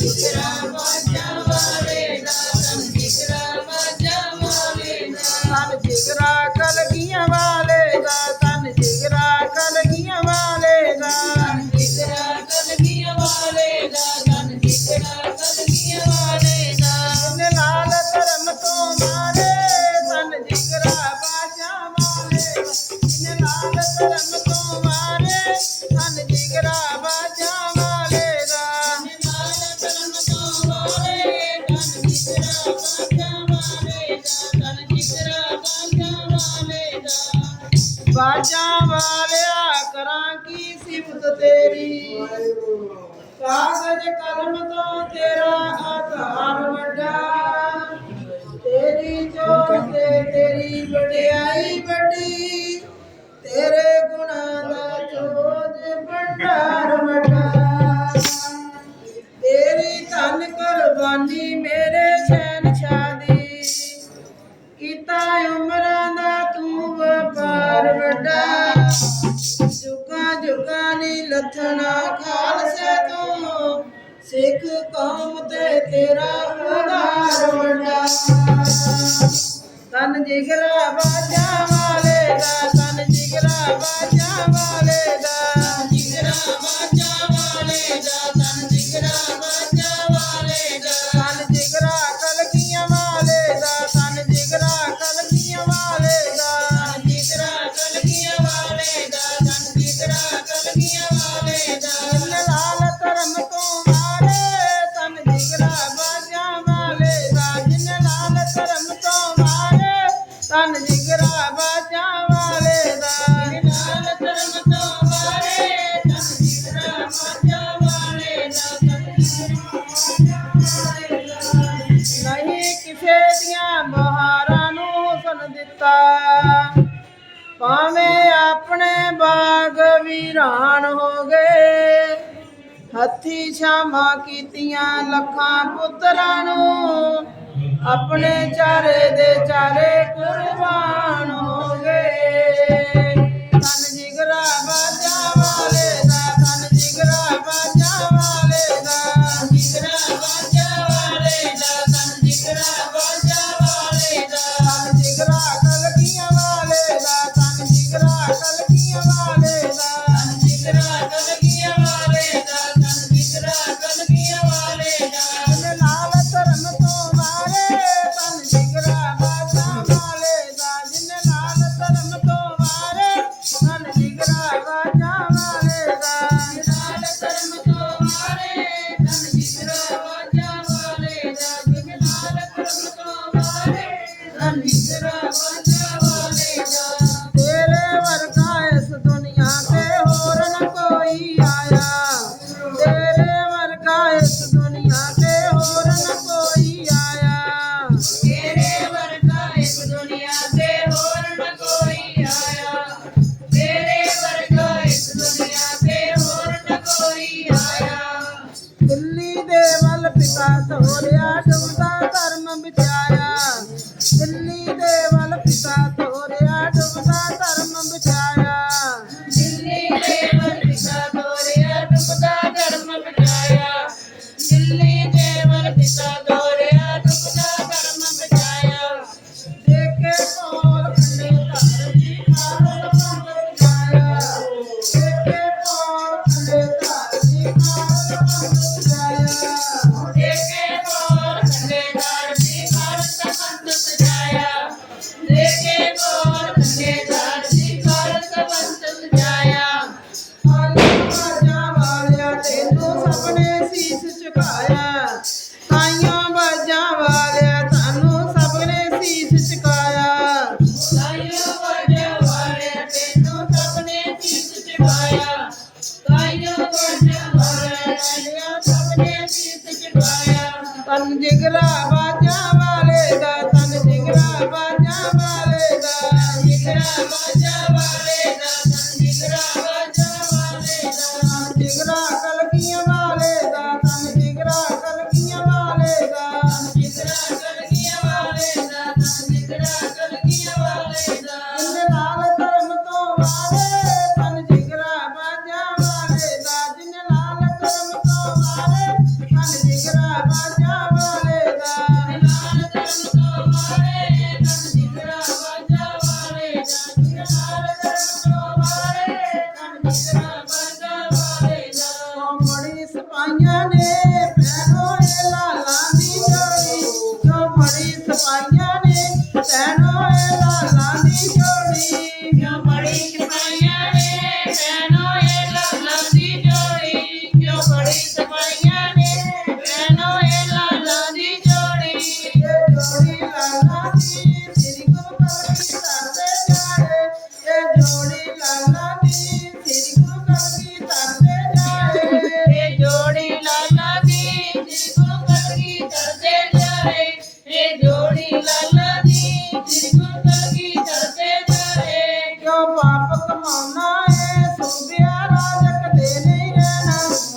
esperamos. ਰਾਜਾਂ ਵਾਲਿਆ ਕਰਾਂ ਕੀ ਸਿਫਤ ਤੇਰੀ? ਕਾਗਜ ਕਲਮ ਤੋਂ ਤੇਰਾ ਆਧਾਰ ਵੱਡਾ। ਤੇਰੀ ਜੋਤ ਤੇ ਤੇਰੀ ਵਡਿਆਈ ਵੱਡੀ। ਤੇਰੇ ਗੁਣਾਂ ਦਾ ਜੋਜ ਭੰਡਾਰ ਵੱਡਾ। ਤੇਰੀ ਧਨ ਕੁਰਬਾਨੀ ਮੇਰੇ ਸ਼ਹਿਨशाह ਦੀ ਸਰਨਾ ਖਾਲਸੇ ਤੋਂ ਸਿੱਖ ਕੌਮ ਤੇ ਤੇਰਾ ਉਦਾਰ ਵੰਡਾ ਤਨ ਜਿਗਰਾ ਬਹਾਰਾਂ ਨੂੰ ਹੁਸਨ ਦਿੱਤਾ। ਭਾਵੇਂ ਆਪਣੇ ਬਾਗ ਵੀਰਾਨ ਹੋ ਗਏ, ਹੱਥੀ ਛਾਵਾਂ ਕੀਤੀਆਂ ਲੱਖਾਂ ਪੁੱਤਰਾਂ ਨੂੰ ਆਪਣੇ ਚਾਰੇ ਦੇ será? Bye. Música na na na